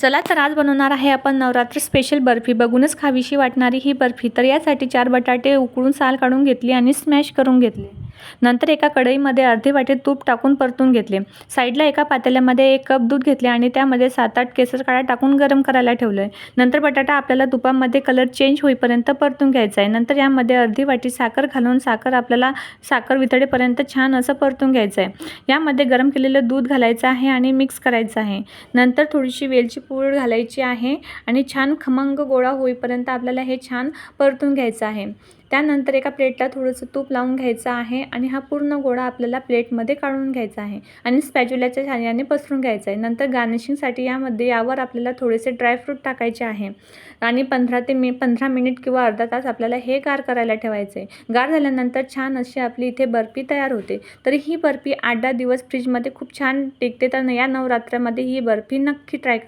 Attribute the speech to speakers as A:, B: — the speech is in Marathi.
A: चला तर आज बनवणार आहे आपण नवरात्र स्पेशल बर्फी. बघूनच खावीशी वाटणारी ही बर्फी. तर यासाठी चार बटाटे उकळून साल काढून घेतली आणि स्मॅश करून घेतले. नंतर एका कढईमध्ये अर्धी वाटी तूप टाकून परतून घेतले. साईडला एका पातेल्यामध्ये एक कप दूध घेतले आणि त्यामध्ये सात आठ केसर काळा टाकून गरम करायला ठेवलं आहे नंतर बटाटा आपल्याला तुपामध्ये कलर चेंज होईपर्यंत परतून घ्यायचा आहे नंतर यामध्ये अर्धी वाटी साखर घालून साखर आपल्याला साखर वितळेपर्यंत छान असं परतून घ्यायचं आहे यामध्ये गरम केलेलं दूध घालायचं आहे आणि मिक्स करायचं आहे. नंतर थोडीशी वेलची पूड घालायची आहे आणि छान खमंग गोळा होईपर्यंत आपल्याला हे छान परतून घ्यायचं आहे. त्यानंतर एका प्लेटला थोडंसं तूप लावून घ्यायचं आहे आणि हा पूर्ण गोळा आपल्याला प्लेटमध्ये काढून घ्यायचा आहे आणि स्पॅच्युलाच्या सहाय्याने पसरून घ्यायचा आहे. नंतर गार्निशिंगसाठी यामध्ये यावर आपल्याला थोडेसे ड्रायफ्रूट टाकायचे आहे. आणि पंधरा ते मी पंधरा मिनिट किंवा अर्धा तास आपल्याला हे गार करायला ठेवायचं आहे. गार झाल्यानंतर छान अशी आपली इथे बर्फी तयार होते. तर ही बर्फी आठ दहा दिवस फ्रीजमध्ये खूप छान टिकते. तर या नवरात्रामध्ये ही बर्फी नक्की ट्राय